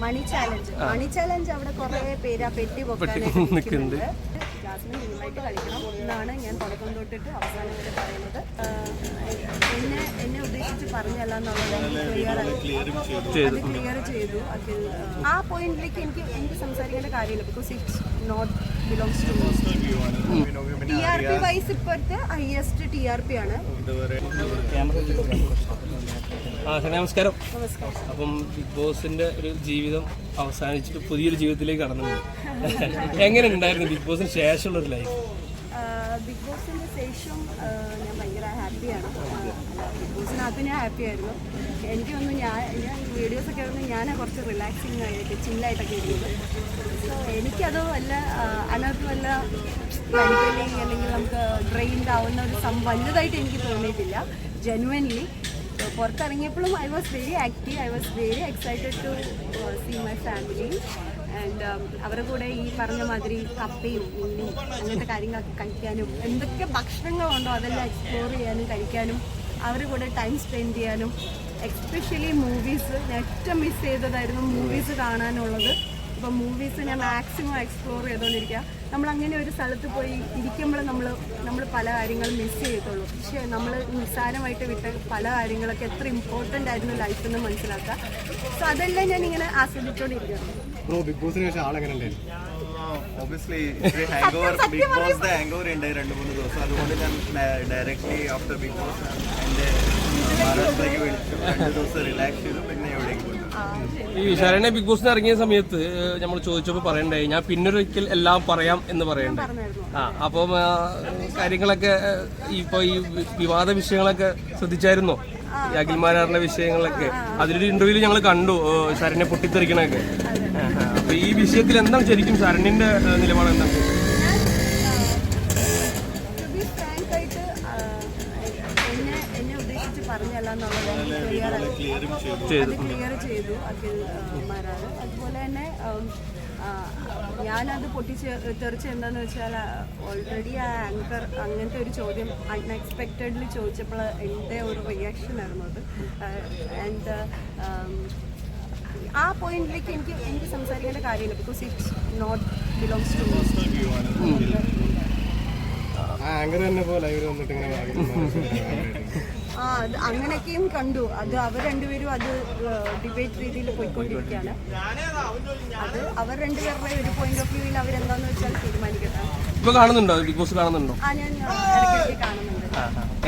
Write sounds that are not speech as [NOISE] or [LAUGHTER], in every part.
മണി challenge. മണി challenge അവിടെ കുറെ പേര് ആ പെട്ടി പൊക്കാനായിട്ട് ജാസ്മിൻ നിങ്ങളായിട്ട് കളിക്കണം എന്നാണ് ഞാൻ തുടക്കം തൊട്ടിട്ട് അവസാനം വരെ പറയുന്നത് എന്നെ എന്നെ ഉദ്ദേശിച്ച് പറഞ്ഞല്ല എന്നുള്ളത് ക്ലിയർ അത് ക്ലിയർ ചെയ്തു. അത് ആ പോയിന്റിലേക്ക് എനിക്ക് എനിക്ക് സംസാരിക്കേണ്ട കാര്യമില്ല because it's not belongs to T R P wise ഇപ്പോഴത്തെ ഹയസ്റ്റ് ടി ആർ പി ആണ് നമസ്കാരം. അപ്പം ബിഗ് ബോസിന്റെ ഒരു ജീവിതം അവസാനിച്ചിട്ട് പുതിയൊരു ജീവിതത്തിലേക്ക് കടന്നു എങ്ങനെ ഉണ്ടായിരുന്നു ബിഗ് ബോസിന് ശേഷമുള്ള ഒരു ലൈഫ് ബിഗ് ബോസിന്റെ ശേഷം ഞാൻ ഭയങ്കര ഹാപ്പിയാണ്. ബിഗ് ബോസിനകത്ത് ഞാൻ ഹാപ്പി ആയിരുന്നു എനിക്ക് തോന്നുന്നു ഞാൻ ഞാൻ വീഡിയോസ് ഒക്കെ ആയിരുന്നു ഞാൻ കുറച്ച് റിലാക്സിങ് ആയിട്ട് ചില്ലായിട്ടൊക്കെ ഇരുന്നത്. സോ എനിക്കത് വല്ല അതിനകത്ത് വല്ല അല്ലെങ്കിൽ നമുക്ക് ഡ്രെയിൻഡ് ആവുന്ന ഒരു സം വലുതായിട്ട് എനിക്ക് തോന്നിയിട്ടില്ല. Genuinely പുറത്തിറങ്ങിയപ്പോഴും I was very active I was very excited to see my family and അവരുടെ കൂടെ ഈ പറഞ്ഞ മാതിരി കപ്പയും ഉള്ളിയും അങ്ങനത്തെ കാര്യങ്ങളൊക്കെ കഴിക്കാനും എന്തൊക്കെ ഭക്ഷണങ്ങളുണ്ടോ അതെല്ലാം എക്സ്പ്ലോർ ചെയ്യാനും കഴിക്കാനും അവരുടെ കൂടെ ടൈം സ്പെൻഡ് ചെയ്യാനും എക്സ്പെഷ്യലി മൂവീസ് ഞാൻ ഏറ്റവും മിസ് ചെയ്തതായിരുന്നു മൂവീസ് കാണാനുള്ളത്. ഇപ്പം മൂവീസ് ഞാൻ മാക്സിമം എക്സ്പ്ലോർ ചെയ്തുകൊണ്ടിരിക്കുക. നമ്മൾ അങ്ങനെ ഒരു സ്ഥലത്ത് പോയി ഇരിക്കുമ്പോൾ നമ്മൾ നമ്മൾ പല കാര്യങ്ങളും മിസ് ചെയ്യത്തുള്ളൂ. പക്ഷേ നമ്മൾ നിസ്സാരമായിട്ട് വിട്ട പല കാര്യങ്ങളൊക്കെ എത്ര ഇമ്പോർട്ടന്റ് ആയിരുന്നു ലൈഫിൽ നിന്ന് മനസ്സിലാക്കുക. സോ അതെല്ലാം ഞാൻ ഇങ്ങനെ ആസ്വദിച്ചുകൊണ്ടിരിക്കുകയാണ് obviously hangover Bigg Boss hangover ഉണ്ട് രണ്ട് മൂന്ന് ദിവസം. അതുകൊണ്ട് ഞാൻ ഡയറക്ട്ലി ആഫ്റ്റർ ബിഗ് ബോസ് എന്റെ മഹാരാഷ്ട്രയ്ക്ക് വിളിച്ചു. രണ്ട് ദിവസം റിലാക്സ് ചെയ്തു പിന്നെ എവിടേക്ക് പോയി. ഈ ശരണെ ബിഗ് ബോസിന് ഇറങ്ങിയ സമയത്ത് നമ്മൾ ചോദിച്ചപ്പോൾ പറയണ്ടായി ഞാൻ പിന്നൊരിക്കൽ എല്ലാം പറയാം എന്ന് പറയണ്ടേ? ആ അപ്പം കാര്യങ്ങളൊക്കെ ഇപ്പൊ ഈ വിവാദ വിഷയങ്ങളൊക്കെ ശ്രദ്ധിച്ചായിരുന്നോ? ഈ അഖിൽമാരാറിന്റെ വിഷയങ്ങളൊക്കെ. അതിലൊരു ഇന്റർവ്യൂൽ ഞങ്ങൾ കണ്ടു ശരനെ പൊട്ടിത്തെറിക്കണൊക്കെ. അപ്പൊ ഈ വിഷയത്തിൽ എന്താണ് ശരിക്കും ശരണ്യന്റെ ഏ, നിലപാട് എന്താണ്? ക്ലിയർ ചെയ്തു. അഖിൽ മാരാറ് അതുപോലെ തന്നെ ഞാനത് പൊട്ടിച്ച് തെറിച്ച് എന്താന്ന് വെച്ചാൽ ഓൾറെഡി ആ ആങ്കർ അങ്ങനത്തെ ഒരു ചോദ്യം അൺഎക്സ്പെക്റ്റഡ്ലി ചോദിച്ചപ്പോൾ എന്റെ ഒരു റിയാക്ഷൻ ആയിരുന്നു അത്. ആൻഡ് ആ പോയിന്റിലേക്ക് എനിക്ക് എനിക്ക് സംസാരിക്കേണ്ട കാര്യമില്ല. Because it's not belongs to ആ അത് അങ്ങനെയൊക്കെയും കണ്ടു. അത് അവർ രണ്ടുപേരും അത് ഡിബേറ്റ് രീതിയിൽ പോയിക്കൊണ്ടിരിക്കുകയാണ്. അത് അവർ രണ്ടുപേരുടെ ഒരു പോയിന്റ് ഓഫ് വ്യൂവിൽ അവരെന്താന്ന് വെച്ചാൽ തീരുമാനിക്കട്ടെ. ഇപ്പൊ കാണുന്നുണ്ടോ? ബിഗ് ബോസ് കാണുന്നുണ്ടോ? ആ ഞാൻ ഇടയ്ക്കിടയ്ക്ക് കാണുന്നുണ്ട്.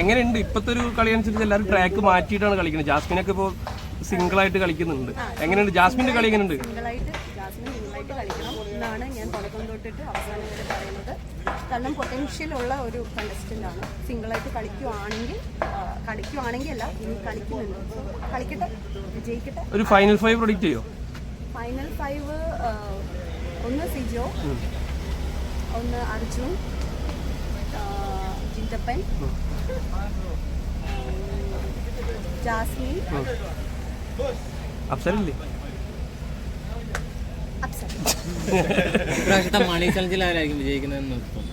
എങ്ങനെയുണ്ട് ഇപ്പത്തെ ഒരു കളി അനുസരിച്ച് എല്ലാവരും ട്രാക്ക് മാറ്റിയിട്ടാണ് കളിക്കുന്നത്? ജാസ്മിനൊക്കെ ഇപ്പോൾ സിംഗിൾ ആയിട്ട് കളിക്കുന്നുണ്ട് എങ്ങനെയുണ്ട്? ജാസ്മിന്റെ കളി എങ്ങനെയുണ്ട്? സിംഗിളായിട്ട് ജാസ്മിൻ സിംഗിളായിട്ട് കളിക്കണം എന്നാണ് ഞാൻ തുടക്കം തൊട്ടിട്ട് അവസാനം വരെ പറയുന്നത്. കാരണം പൊട്ടൻഷ്യൽ ഉള്ള ഒരു കണ്ടസ്റ്റന്റ് ആണ്. സിംഗിളായിട്ട് കളിക്കുവാണെങ്കിൽ കളിക്കുവാണെങ്കിൽ അല്ല ഇനി കളിക്കുന്നുണ്ട്. കളിക്കട്ടെ വിജയിക്കട്ടെ. ഒരു ഫൈനൽ ഫൈവ് പ്രൊഡിക്റ്റ് ചെയ്യോ? ഫൈനൽ ഫൈവ് ഒന്ന് സിജോ ഒന്ന് അർജുൻ ജിന്തപ്പൻ ജാസ്മിൻ അപ്സരല്ലേ അപ്സര [LAUGHS] ഇപ്രാവശ്യത്തെ മണി ചലഞ്ചിൽ ആരായിരിക്കും വിജയിക്കുന്നതെന്ന് നോക്കും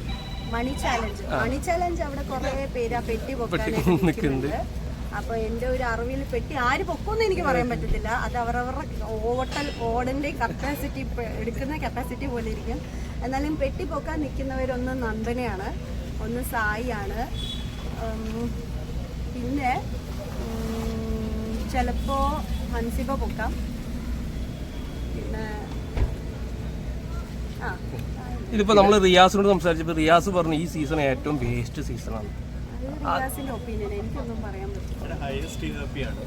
മണി ചാലഞ്ച് മണി ചാലഞ്ച് അവിടെ കുറെ പേര് ആ പെട്ടി പൊക്കാനായിട്ട് നിൽക്കുന്നുണ്ട്. അപ്പൊ എന്റെ ഒരു അറിവിൽ പെട്ടി ആര് പൊക്കുമെന്ന് എനിക്ക് പറയാൻ പറ്റത്തില്ല. അത് അവരവരുടെ ഓട്ടൽ ഓടന്റെ കപ്പാസിറ്റി എടുക്കുന്ന കപ്പാസിറ്റി പോലെ ഇരിക്കും. എന്നാലും പെട്ടി പൊക്കാൻ നിൽക്കുന്നവരൊന്ന് നന്ദനയാണ് ഒന്ന് സായിയാണ്. ആണ് പിന്നെ ഉം, ഹൻസിബ പൊക്കാം. പിന്നെ ആ. ഇതിപ്പോ നമ്മൾ റിയാസിനോട് സംസാരിച്ചപ്പോൾ റിയാസ് പറഞ്ഞു ഈ സീസൺ ഏറ്റവും വേസ്റ്റ് സീസണാണ്. റിയാസിന്റെ ഒപ്പീനിയൻ എനിക്കൊന്നും പറയാൻ പറ്റില്ല. ഹൈസ്റ്റ് ആണ്.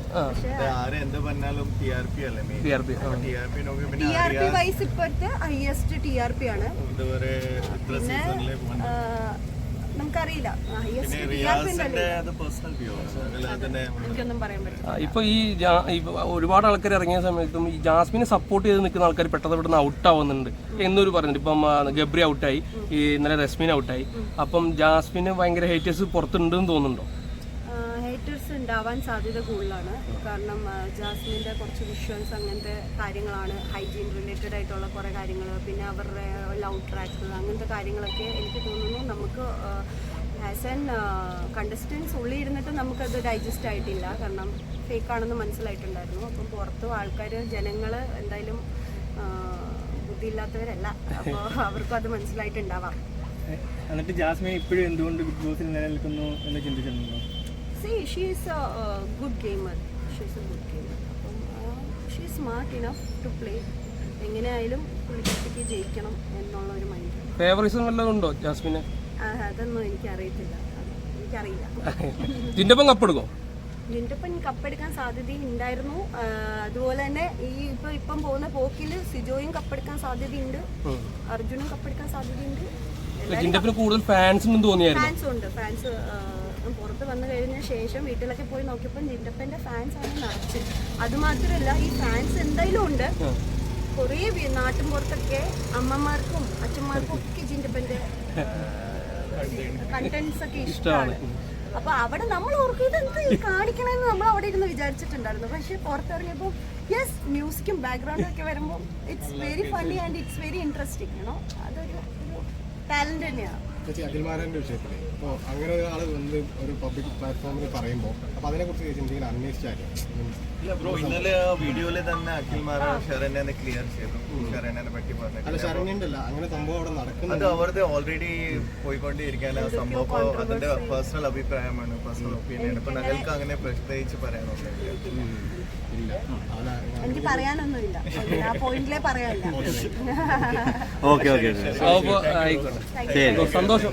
പറഞ്ഞാലും ടി ആർ പി അല്ലേ main T R P T R P നോക്കി ടി ആർ പി വൈസ് ഇപ്പോഴത്തെ ഹയസ്റ്റ് ടി ആർ പി ആണ്. ഇതുവരെ ഇത്ര പിന്നെ സീസണിലെ എനിക്കൊന്നും പറയാൻ പറ്റില്ല. ഇപ്പൊ ഈ ഒരുപാട് ആൾക്കാർ ഇറങ്ങിയ സമയത്തും ഈ ജാസ്മിനെ സപ്പോർട്ട് ചെയ്ത് നിൽക്കുന്ന ആൾക്കാർ പെട്ടെന്ന് പെട്ടെന്ന് ഔട്ട് ആവുന്നുണ്ട് എന്നൊരു പറഞ്ഞിട്ട് ഇപ്പം ഗബ്രി ഔട്ടായി ഈ ഇന്നലെ റസ്മിൻ ഔട്ടായി അപ്പം ജാസ്മിന് ഭയങ്കര ഹേറ്റേഴ്സ് പുറത്തുണ്ടെന്ന് തോന്നുന്നുണ്ടോ? ഉണ്ടാവാൻ സാധ്യത കൂടുതലാണ്. കാരണം ജാസ്മിന്റെ കുറച്ച് വിഷ്വൽസ് അങ്ങനത്തെ കാര്യങ്ങളാണ് ഹൈജീൻ റിലേറ്റഡ് ആയിട്ടുള്ള കുറേ കാര്യങ്ങൾ പിന്നെ അവരുടെ ലവ് ട്രാക്ക് അങ്ങനത്തെ കാര്യങ്ങളൊക്കെ എനിക്ക് തോന്നുന്നു നമുക്ക് ആസ് ആൻ കണ്ടസ്റ്റൻസ് ഉള്ളിൽ ഇരുന്നിട്ട് നമുക്കത് ഡൈജസ്റ്റ് ആയിട്ടില്ല. കാരണം ഫേക്ക് ആണെന്ന് മനസ്സിലായിട്ടുണ്ടായിരുന്നു. അപ്പം പുറത്തും ആൾക്കാർ ജനങ്ങൾ എന്തായാലും ബുദ്ധിയില്ലാത്തവരല്ല. അപ്പോൾ അവർക്കും അത് മനസ്സിലായിട്ടുണ്ടാവാം. എന്നിട്ട് ജാസ്മിൻ ഇപ്പോഴും എന്തുകൊണ്ട് ബിഗ് ബോസിൽ നിലനിൽക്കുന്നു എന്ന് ചിന്തിച്ചിട്ടുണ്ടോ? See she is a good gamer she is a good gamer അപ്പം she smart enough to play എങ്ങനെയായാലും പുള്ളിക്കാർക്ക് ജയിക്കണം എന്നുള്ള ഒരു മൈൻഡ് ഫേവറിസം വല്ലതും ഉണ്ടോ ജാസ്മിന്? അതൊന്നും എനിക്കറിയത്തില്ല. അത് എനിക്കറിയില്ല. [LAUGHS] ഇതിന്റെ കപ്പെടുക്കോ? ലിൻഡപ്പൻ കപ്പെടുക്കാൻ സാധ്യത ഉണ്ടായിരുന്നു. അതുപോലെ തന്നെ ഈ ഇപ്പൊ ഇപ്പം പോകുന്ന പോക്കിൽ സിജോയും കപ്പെടുക്കാൻ സാധ്യതയുണ്ട്. അർജുനും കപ്പെടുക്കാൻ സാധ്യതയുണ്ട്. ജിൻഡപ്പിന് കൂടുതൽ ഫാൻസ് ഉണ്ടെന്ന് ഫാൻസ് ഉണ്ട്. ഫാൻസ് പുറത്ത് വന്നു കഴിഞ്ഞ ശേഷം വീട്ടിലൊക്കെ പോയി നോക്കിയപ്പോൾ ജിൻഡപ്പന്റെ ഫാൻസ് ആണ് നിറച്ച്. അത് മാത്രമല്ല ഈ ഫാൻസ് എന്തായാലും ഉണ്ട്. കുറേ നാട്ടിൻ പുറത്തൊക്കെ അമ്മമാർക്കും അച്ഛന്മാർക്കും ഒക്കെ ജിൻഡപ്പന്റെ കണ്ടന്റ്സ് ഒക്കെ ഇഷ്ടമാണ്. അപ്പൊ അവിടെ നമ്മൾ ഓർക്കും ഇത് എന്ത് കാണിക്കണമെന്ന് നമ്മൾ അവിടെ ഇരുന്ന് വിചാരിച്ചിട്ടുണ്ടായിരുന്നു. പക്ഷെ പുറത്തിറങ്ങിയപ്പോൾ യെസ് മ്യൂസിക്കും ബാക്ക്ഗ്രൗണ്ടും ഒക്കെ വരുമ്പോൾ it's very funny and it's very interesting ആണോ അതൊരു ടാലന്റ് തന്നെയാണ്. ഇപ്പോൾ അങ്ങനെ ഒരാൾ വന്ന് ഒരു പബ്ലിക് പ്ലാറ്റ്ഫോമിൽ പറയുമ്പോൾ അപ്പോൾ അതിനെക്കുറിച്ച് ചേച്ചി എന്തെങ്കിലും അന്വേഷിച്ചാലും ഇല്ല ബ്രോ ഇന്നലെ ആ വീഡിയോയിൽ തന്നെ അഖിൽ മാറ ഷെറനെ ക്ലിയർ ചെയ്തു. ശരണ്യനെ പറ്റി അല്ല പറഞ്ഞിട്ട് ശരണ്യന്റെ അല്ല അങ്ങനെ സംഭവം അവിടെ അത് നടക്കുന്നുണ്ട് അവരുടെ ഓൾറെഡി പോയിക്കൊണ്ടിരിക്കാൻ ആ സംഭവം അതിന്റെ പേഴ്സണൽ അഭിപ്രായമാണ് പേഴ്സണൽ ഒപ്പീനിയൻ ഇപ്പൊ ഞങ്ങൾക്ക് അങ്ങനെ പ്രത്യേകിച്ച് പറയാനൊന്നുമില്ല എനിക്ക് പറയാനൊന്നുമില്ല ആ പോയിന്റിലേ പറയാനില്ല ഓക്കെ ഓക്കെ. സന്തോഷം.